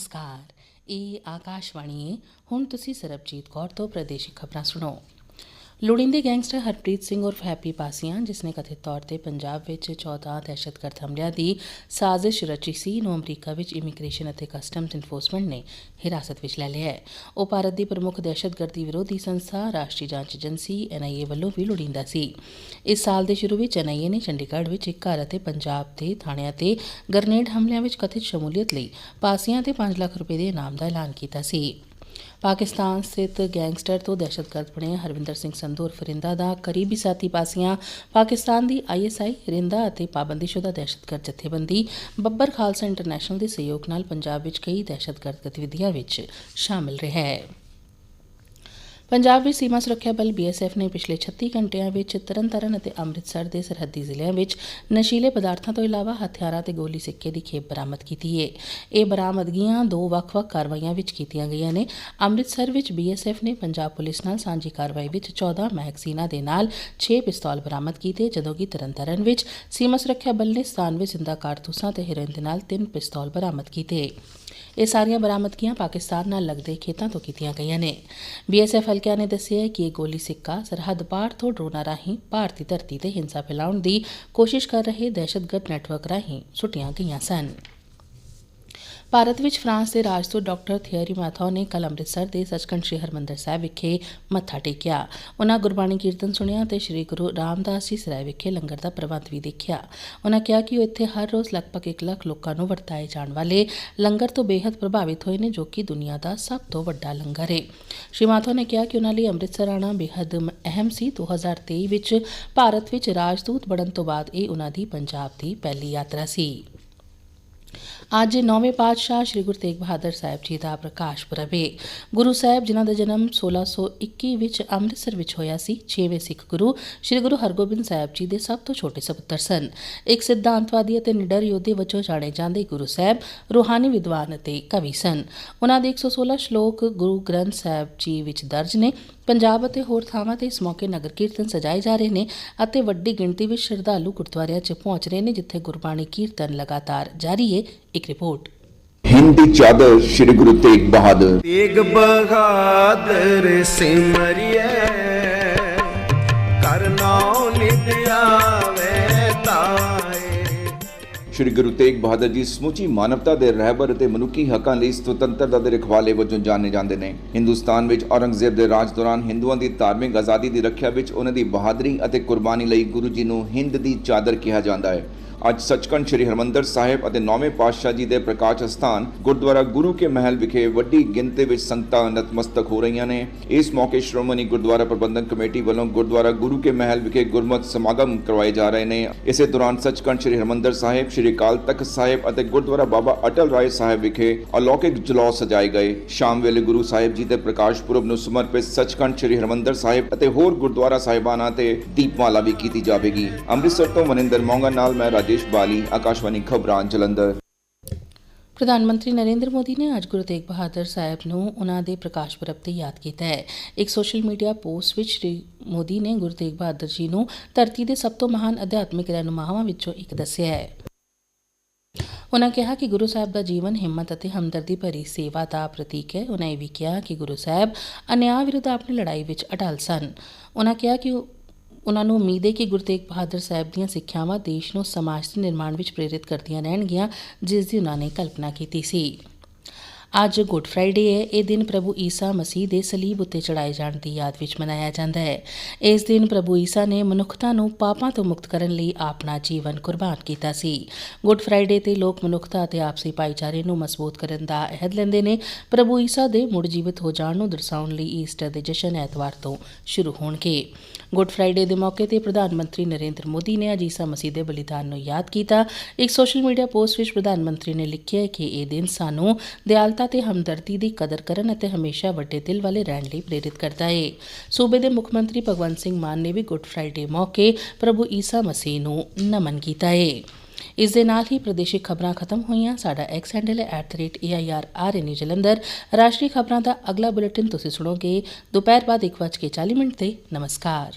ਨਮਸਕਾਰ। ਇਹ ਆਕਾਸ਼ਵਾਣੀ ਹੈ। ਹੁਣ ਤੁਸੀਂ ਸਰਬਜੀਤ ਕੌਰ ਤੋਂ ਪ੍ਰਦੇਸ਼ਿਕ ਖਬਰਾਂ ਸੁਣੋ। ਲੋੜੀਂਦੇ ਗੈਂਗਸਟਰ ਹਰਪ੍ਰੀਤ ਸਿੰਘ ਉਰਫ ਹੈਪੀ ਪਾਸੀਆਂ, ਜਿਸ ਨੇ ਕਥਿਤ ਤੌਰ ਤੇ ਪੰਜਾਬ ਵਿੱਚ 14 ਦਹਿਸ਼ਤਗਰਦ ਹਮਲਿਆਂ ਦੀ ਸਾਜ਼ਿਸ਼ ਰਚੀ ਸੀ, ਨੂੰ ਅਮਰੀਕਾ ਵਿੱਚ ਇਮੀਗ੍ਰੇਸ਼ਨ ਅਤੇ ਕਸਟਮਜ਼ ਇਨਫੋਰਸਮੈਂਟ ਨੇ ਹਿਰਾਸਤ ਵਿੱਚ ਲੈ ਲਿਆ ਹੈ। ਉਹ ਭਾਰਤ ਦੀ ਪ੍ਰਮੁੱਖ ਦਹਿਸ਼ਤਗਰਦੀ ਵਿਰੋਧੀ ਸੰਸਥਾ, ਰਾਸ਼ਟਰੀ ਜਾਂਚ ਏਜੰਸੀ ਐਨਆਈਏ ਵੱਲੋਂ ਵੀ ਲੋੜੀਂਦਾ ਸੀ। ਇਸ ਸਾਲ ਦੇ ਸ਼ੁਰੂ ਵਿੱਚ ਐਨਆਈਏ ਨੇ ਚੰਡੀਗੜ੍ਹ ਵਿੱਚ ਇੱਕ ਘਰ ਅਤੇ ਪੰਜਾਬ ਦੇ ਥਾਣਿਆਂ ਤੇ ਗ੍ਰਨੇਡ ਹਮਲਿਆਂ ਵਿੱਚ ਕਥਿਤ ਸ਼ਮੂਲੀਅਤ ਲਈ ਪਾਸੀਆਂ ਤੇ 5 ਲੱਖ ਰੁਪਏ ਦੇ ਇਨਾਮ ਦਾ ਐਲਾਨ ਕੀਤਾ ਸੀ। ਪਾਕਿਸਤਾਨ ਸਥਿਤ ਗੈਂਗਸਟਰ ਤੋਂ ਦਹਿਸ਼ਤਗਰਦ ਬਣੇ ਹਰਵਿੰਦਰ ਸਿੰਘ ਸੰਧੂ ਉਰਫ ਰਿੰਦਾ ਦਾ ਕਰੀਬੀ ਸਾਥੀ ਪਾਸੀਆਂ, ਪਾਕਿਸਤਾਨ ਦੀ ਆਈਐਸਆਈ ਰਿੰਦਾ ਅਤੇ ਪਾਬੰਦੀਸ਼ੁਦਾ ਦਹਿਸ਼ਤਗਰਦ ਜਥੇਬੰਦੀ, ਬੱਬਰ ਖਾਲਸਾ ਇੰਟਰਨੈਸ਼ਨਲ ਦੇ ਸਹਿਯੋਗ ਨਾਲ ਪੰਜਾਬ ਵਿੱਚ ਕਈ ਦਹਿਸ਼ਤਗਰਦ ਗਤੀਵਿਧੀਆਂ ਵਿੱਚ ਸ਼ਾਮਲ ਰਿਹਾ ਹੈ। ਪੰਜਾਬ ਵਿੱਚ ਸੀਮਾ ਸੁਰੱਖਿਆ ਬਲ ਬੀਐਸਐਫ ਨੇ ਪਿਛਲੇ 36 ਘੰਟਿਆਂ ਵਿੱਚ ਤਰਨਤਾਰਨ ਅਤੇ ਅੰਮ੍ਰਿਤਸਰ ਦੇ ਸਰਹੱਦੀ ਜ਼ਿਲ੍ਹਿਆਂ ਵਿੱਚ ਨਸ਼ੀਲੇ ਪਦਾਰਥਾਂ ਤੋਂ ਇਲਾਵਾ ਹਥਿਆਰਾਂ ਤੇ ਗੋਲੀ ਸਿੱਕੇ ਦੀ ਖੇਪ ਬਰਾਮਦ ਕੀਤੀ ਹੈ। ਇਹ ਬਰਾਮਦਗੀਆਂ ਦੋ ਵੱਖ-ਵੱਖ ਕਾਰਵਾਈਆਂ ਵਿੱਚ ਕੀਤੀਆਂ ਗਈਆਂ ਨੇ। ਅੰਮ੍ਰਿਤਸਰ ਵਿੱਚ ਬੀਐਸਐਫ ਨੇ ਪੰਜਾਬ ਪੁਲਿਸ ਨਾਲ ਸਾਂਝੀ ਕਾਰਵਾਈ ਵਿੱਚ 14 ਮੈਗਜ਼ੀਨਾਂ ਦੇ ਨਾਲ 6 ਪਿਸਤੌਲ ਬਰਾਮਦ ਕੀਤੇ, ਜਦੋਂ ਕਿ ਤਰਨਤਾਰਨ ਵਿੱਚ ਸੀਮਾ ਸੁਰੱਖਿਆ ਬਲ ਨੇ 97 ਜ਼ਿੰਦਾ ਕਾਰਤੂਸਾਂ ਤੇ ਹੀਰੋਇਨ ਦੇ ਨਾਲ 3 ਪਿਸਤੌਲ ਬਰਾਮਦ ਕੀਤੇ। ਇਹ ਸਾਰੀਆਂ ਬਰਾਮਦਗੀਆਂ ਪਾਕਿਸਤਾਨ ਨਾਲ ਲੱਗਦੇ ਖੇਤਾਂ ਤੋਂ ਕੀਤੀਆਂ ਗਈਆਂ ਨੇ। ਬੀਐਸਐਫ ਹਲਕਿਆਂ ਨੇ ਦੱਸਿਆ ਕਿ ਇਹ ਗੋਲੀ ਸਿੱਕਾ, ਸਰਹੱਦ ਪਾਰ ਤੋਂ ਡਰੋਨਾਂ ਰਾਹੀਂ ਭਾਰਤੀ ਧਰਤੀ ਤੇ ਹਿੰਸਾ ਫੈਲਾਉਣ ਦੀ ਕੋਸ਼ਿਸ਼ ਕਰ ਰਹੇ ਦਹਿਸ਼ਤਗਰਦ ਨੈਟਵਰਕ ਰਾਹੀਂ ਸੁੱਟੀਆਂ ਗਈਆਂ ਸਨ। ਭਾਰਤ ਵਿੱਚ ਫਰਾਂਸ ਦੇ ਰਾਜਦੂਤ ਤੋਂ ਡਾਕਟਰ ਥਿਅਰੀ ਮਾਥੋ ਨੇ ਕੱਲ ਅੰਮ੍ਰਿਤਸਰ ਦੇ ਸੱਚਖੰਡ ਸ੍ਰੀ ਹਰਮੰਦਰ ਸਾਹਿਬ ਵਿਖੇ ਮੱਥਾ ਟੇਕਿਆ। ਉਹਨਾਂ ਗੁਰਬਾਣੀ ਕੀਰਤਨ ਸੁਣਿਆ ਤੇ ਸ੍ਰੀ ਗੁਰੂ ਰਾਮਦਾਸ ਜੀ ਸਰਾਏ ਵਿਖੇ ਲੰਗਰ ਦਾ ਪ੍ਰਬੰਧ ਵੀ ਦੇਖਿਆ। ਉਹਨਾਂ ਕਿਹਾ ਕਿ ਉਹ ਇੱਥੇ ਹਰ ਰੋਜ਼ ਲਗਭਗ 1 ਲੱਖ ਲੋਕਾਂ ਨੂੰ ਵਰਤਾਏ ਜਾਣ ਵਾਲੇ ਲੰਗਰ ਤੋਂ ਬੇਹੱਦ ਪ੍ਰਭਾਵਿਤ ਹੋਏ ਨੇ, ਜੋ ਕਿ ਦੁਨੀਆ ਦਾ ਸਭ ਤੋਂ ਵੱਡਾ ਲੰਗਰ ਹੈ ਸ੍ਰੀ ਮਾਥੋ ਨੇ ਕਿਹਾ ਕਿ ਉਹਨਾਂ ਲਈ ਅੰਮ੍ਰਿਤਸਰ ਆਣਾ ਬੇਹੱਦ ਅਹਿਮ ਸੀ। 2023 ਵਿੱਚ ਭਾਰਤ ਵਿੱਚ ਰਾਜਦੂਤ ਬਣਨ ਤੋਂ ਬਾਅਦ ਇਹ ਉਹਨਾਂ ਦੀ ਪੰਜਾਬ ਦੀ ਪਹਿਲੀ ਯਾਤਰਾ ਸੀ। ਅੱਜ ਨੌਵੇਂ ਪਾਤਸ਼ਾਹ ਸ੍ਰੀ ਗੁਰੂ ਤੇਗ ਬਹਾਦਰ ਸਾਹਿਬ ਜੀ ਦਾ ਪ੍ਰਕਾਸ਼ ਪੁਰਬ ਹੈ ਗੁਰੂ ਸਾਹਿਬ ਜਿਨ੍ਹਾਂ ਦਾ ਜਨਮ 1621 ਵਿੱਚ ਅੰਮ੍ਰਿਤਸਰ ਵਿੱਚ ਹੋਇਆ ਸੀ 6ਵੇਂ ਸਿੱਖ ਗੁਰੂ ਸ੍ਰੀ ਗੁਰੂ ਹਰਗੋਬਿੰਦ ਸਾਹਿਬ ਜੀ ਦੇ ਸਭ ਤੋਂ ਛੋਟੇ ਸਪੁੱਤਰ ਸਨ। ਇੱਕ ਸਿਧਾਂਤਵਾਦੀ ਅਤੇ ਨਿਡਰ ਯੋਧੇ ਵਜੋਂ ਜਾਣੇ ਜਾਂਦੇ ਗੁਰੂ ਸਾਹਿਬ ਰੂਹਾਨੀ ਵਿਦਵਾਨ ਅਤੇ ਕਵੀ ਸਨ। ਉਹਨਾਂ ਦੇ 116 ਸ਼ਲੋਕ ਗੁਰੂ ਗ੍ਰੰਥ ਸਾਹਿਬ ਜੀ ਵਿੱਚ ਦਰਜ ਨੇ, ਪੰਜਾਬ ਅਤੇ ਹੋਰ ਥਾਵਾਂ ਤੇ ਇਸ ਮੌਕੇ ਨਗਰ ਕੀਰਤਨ ਸਜਾਏ ਜਾ ਰਹੇ ਨੇ ਅਤੇ ਵੱਡੀ ਗਿਣਤੀ ਵਿੱਚ ਸ਼ਰਧਾਲੂ ਗੁਰਦੁਆਰਿਆਂ 'ਚ ਪਹੁੰਚ ਰਹੇ ਨੇ, ਜਿੱਥੇ ਗੁਰਬਾਣੀ ਕੀਰਤਨ ਲਗਾਤਾਰ ਜਾਰੀ ਹੈ ਇੱਕ ਰਿਪੋਰਟ। ਹਿੰਦੀ ਚਾਦਰ ਸ੍ਰੀ ਗੁਰੂ ਤੇਗ ਬਹਾਦਰ। ਤੇਗ ਬਹਾਦਰ ਸਿਮਰਿਐ ਕਰਨਾਉ ਨਿਤ ਆਵੇ ਤਾਏ। ਸ੍ਰੀ ਗੁਰੂ ਤੇਗ ਬਹਾਦਰ ਜੀ ਸਮੁੱਚੀ ਮਾਨਵਤਾ ਦੇ ਰਹਿਬਰ ਅਤੇ ਮਨੁੱਖੀ ਹੱਕਾਂ ਲਈ ਸੁਤੰਤਰਤਾ ਦੇ ਰਖਵਾਲੇ ਵਜੋਂ ਜਾਣੇ ਜਾਂਦੇ ਨੇ। ਹਿੰਦੁਸਤਾਨ ਵਿੱਚ ਔਰੰਗਜ਼ੇਬ ਦੇ ਰਾਜ ਦੌਰਾਨ ਹਿੰਦੂਆਂ ਦੀ ਧਾਰਮਿਕ ਆਜ਼ਾਦੀ ਦੀ ਰੱਖਿਆ ਵਿੱਚ ਉਹਨਾਂ ਦੀ ਬਹਾਦਰੀ ਅਤੇ ਕੁਰਬਾਨੀ ਲਈ ਗੁਰੂ ਜੀ ਨੂੰ ਹਿੰਦ ਦੀ ਚਾਦਰ ਕਿਹਾ ਜਾਂਦਾ ਹੈ। ਅੱਜ ਸੱਚਖੰਡ ਸ੍ਰੀ ਹਰਮੰਦਰ ਸਾਹਿਬ ਅਤੇ ਨੌਵੇਂ ਪਾਤਸ਼ਾਹ ਜੀ ਦੇ ਪ੍ਰਕਾਸ਼ ਸਥਾਨ ਗੁਰਦੁਆਰਾ ਗੁਰੂ ਕੇ ਮਹਿਲ ਵਿਖੇ ਵੱਡੀ ਗਿਣਤੀ ਵਿੱਚ ਸੰਗਤਾਂ ਨਤਮਸਤਕ ਹੋ ਰਹੀਆਂ ਨੇ। ਇਸ ਮੌਕੇ ਸ਼੍ਰੋਮਣੀ ਗੁਰਦੁਆਰਾ ਪ੍ਰਬੰਧਕ ਕਮੇਟੀ ਵੱਲੋਂ ਗੁਰਦੁਆਰਾ ਗੁਰੂ ਕੇ ਮਹਿਲ ਵਿਖੇ ਗੁਰਮਤਿ ਸਮਾਗਮ ਕਰਵਾਏ ਜਾ ਰਹੇ ਨੇ। ਇਸੇ ਦੌਰਾਨ ਸੱਚਖੰਡ ਸ੍ਰੀ ਹਰਮੰਦਰ ਸਾਹਿਬ, ਸ੍ਰੀ ਅਕਾਲ ਤਖਤ ਸਾਹਿਬ ਅਤੇ ਗੁਰਦੁਆਰਾ ਬਾਬਾ ਅਟਲ ਰਾਏ ਸਾਹਿਬ ਵਿਖੇ ਅਲੌਕਿਕ ਜਲੌ ਸਜਾਏ ਗਏ। ਸ਼ਾਮ ਵੇਲੇ ਗੁਰੂ ਸਾਹਿਬ ਜੀ ਦੇ ਪ੍ਰਕਾਸ਼ ਪੁਰਬ ਨੂੰ ਸਮਰਪਿਤ ਸੱਚਖੰਡ ਸ੍ਰੀ ਹਰਮੰਦਰ ਸਾਹਿਬ ਅਤੇ ਹੋਰ ਗੁਰਦੁਆਰਾ ਸਾਹਿਬਾਨਾਂ ਤੇ ਦੀਪਮਾਲਾ ਵੀ ਕੀਤੀ ਜਾਵੇਗੀ। ਅੰਮ੍ਰਿਤਸਰ ਤੋਂ ਮਨਿੰਦਰ ਮੌਂਗਾ ਨਾਲ ਮੈਂ ਰਾਜੇਸ਼ ਬਾਲੀ ਆਕਾਸ਼ਵਾਣੀ ਖਬਰਾਂ ਜਲੰਧਰ। ਪ੍ਰਧਾਨ ਮੰਤਰੀ ਨਰਿੰਦਰ ਮੋਦੀ ਨੇ ਅੱਜ ਗੁਰੂ ਤੇਗ ਬਹਾਦਰ ਸਾਹਿਬ ਨੂੰ ਉਹਨਾਂ ਦੇ ਪ੍ਰਕਾਸ਼ ਪੁਰਬ ਤੇ ਯਾਦ ਕੀਤਾ ਹੈ। ਇੱਕ ਸੋਸ਼ਲ ਮੀਡੀਆ ਪੋਸਟ ਵਿੱਚ ਸ਼੍ਰੀ ਮੋਦੀ ਨੇ ਗੁਰੂ ਤੇਗ ਬਹਾਦਰ ਜੀ ਨੂੰ ਧਰਤੀ ਦੇ ਸਭ ਤੋਂ ਮਹਾਨ ਅਧਿਆਤਮਿਕ ਰਹਿਨੁਮਾਵਾਂ ਵਿੱਚੋਂ ਇੱਕ ਦੱਸਿਆ ਹੈ। ਉਨ੍ਹਾਂ ਕਿਹਾ ਕਿ ਗੁਰੂ ਸਾਹਿਬ ਦਾ ਜੀਵਨ ਹਿੰਮਤ ਅਤੇ ਹਮਦਰਦੀ ਭਰੀ ਸੇਵਾ ਦਾ ਪ੍ਰਤੀਕ ਹੈ। ਉਨ੍ਹਾਂ ਇਹ ਵੀ ਕਿਹਾ ਕਿ ਗੁਰੂ ਸਾਹਿਬ ਅਨਿਆਂ ਵਿਰੁੱਧ ਆਪਣੀ ਲੜਾਈ ਵਿੱਚ ਅਟਲ ਸਨ। ਉਨ੍ਹਾਂ ਕਿਹਾ ਕਿ ਉਹ- ਉਨ੍ਹਾਂ ਨੂੰ ਉਮੀਦ ਹੈ ਕਿ ਗੁਰੂ ਤੇਗ ਬਹਾਦਰ ਸਾਹਿਬ ਦੀਆਂ ਸਿੱਖਿਆਵਾਂ ਦੇਸ਼ ਨੂੰ ਸਮਾਜ ਦੇ ਨਿਰਮਾਣ ਵਿੱਚ ਪ੍ਰੇਰਿਤ ਕਰਦੀਆਂ ਰਹਿਣਗੀਆਂ, ਜਿਸ ਦੀ ਉਨ੍ਹਾਂ ਨੇ ਕਲਪਨਾ ਕੀਤੀ ਸੀ। ਅੱਜ ਗੁੱਡ ਫਰਾਈਡੇ ਹੈ। ਇਹ ਦਿਨ ਪ੍ਰਭੂ ਈਸਾ ਮਸੀਹ ਦੇ ਸਲੀਬ ਉੱਤੇ ਚੜਾਏ ਜਾਣ ਦੀ ਯਾਦ ਵਿੱਚ ਮਨਾਇਆ ਜਾਂਦਾ ਹੈ। ਇਸ ਦਿਨ ਪ੍ਰਭੂ ਈਸਾ ਨੇ ਮਨੁੱਖਤਾ ਨੂੰ ਪਾਪਾਂ ਤੋਂ ਮੁਕਤ ਕਰਨ ਲਈ ਆਪਣਾ ਜੀਵਨ ਕੁਰਬਾਨ ਕੀਤਾ ਸੀ। ਗੁੱਡ ਫਰਾਈਡੇ ਤੇ ਲੋਕ ਮਨੁੱਖਤਾ ਅਤੇ ਆਪਸੀ ਭਾਈਚਾਰੇ ਨੂੰ ਮਜ਼ਬੂਤ ਕਰਨ ਦਾ ਅਹਿਦ ਲੈਂਦੇ ਨੇ। ਪ੍ਰਭੂ ਈਸਾ ਦੇ ਮੁੜ ਜੀਵਤ ਹੋ ਜਾਣ ਨੂੰ ਦਰਸਾਉਣ ਲਈ ਈਸਟਰ ਦੇ ਜਸ਼ਨ ਐਤਵਾਰ ਤੋਂ ਸ਼ੁਰੂ ਹੋਣਗੇ। ਗੁੱਡ ਫਰਾਈਡੇ ਦੇ ਮੌਕੇ ਤੇ ਪ੍ਰਧਾਨ ਮੰਤਰੀ ਨਰਿੰਦਰ ਮੋਦੀ ਨੇ ਅੱਜ ਈਸਾ ਮਸੀਹ ਦੇ ਬਲੀਦਾਨ ਨੂੰ ਯਾਦ ਕੀਤਾ। ਇੱਕ ਸੋਸ਼ਲ ਮੀਡੀਆ ਪੋਸਟ ਵਿੱਚ ਪ੍ਰਧਾਨ ਮੰਤਰੀ ਨੇ ਲਿਖਿਆ ਕਿ ਇਹ ਦਿਨ ਸਾਨੂੰ ਦਿਆਲਤਾ ਤੇ ਹਮਦਰਦੀ ਦੀ ਕਦਰ ਕਰਨ ਅਤੇ ਹਮੇਸ਼ਾ ਵੱਡੇ ਦਿਲ ਵਾਲੇ ਰਹਿਣ ਲਈ ਪ੍ਰੇਰਿਤ ਕਰਦਾ ਹੈ ਸੂਬੇ ਦੇ ਮੁੱਖ ਮੰਤਰੀ ਭਗਵੰਤ ਸਿੰਘ ਮਾਨ ਨੇ ਵੀ ਗੁੱਡ ਫਰਾਈਡੇ ਮੌਕੇ ਪ੍ਰਭੂ ਈਸਾ ਮਸੀਹ ਨੂੰ ਨਮਨ ਕੀਤਾ ਹੈ ਇਸ ਦੇ ਨਾਲ ਹੀ ਪ੍ਰਦੇਸ਼ਿਕ ਖਬਰਾਂ ਖਤਮ ਹੋਈਆਂ। ਸਾਡਾ ਐਕਸ ਹੈਂਡਲ ਹੈ @airrni ਜਲੰਧਰ ਰਾਸ਼ਟਰੀ ਖਬਰਾਂ ਦਾ ਅਗਲਾ ਬੁਲੇਟਿਨ ਤੁਸੀਂ ਸੁਣੋਗੇ। ਦੁਪਹਿਰ ਬਾਅਦ 1:40 ਮਿੰਟ ਤੇ। ਨਮਸਕਾਰ।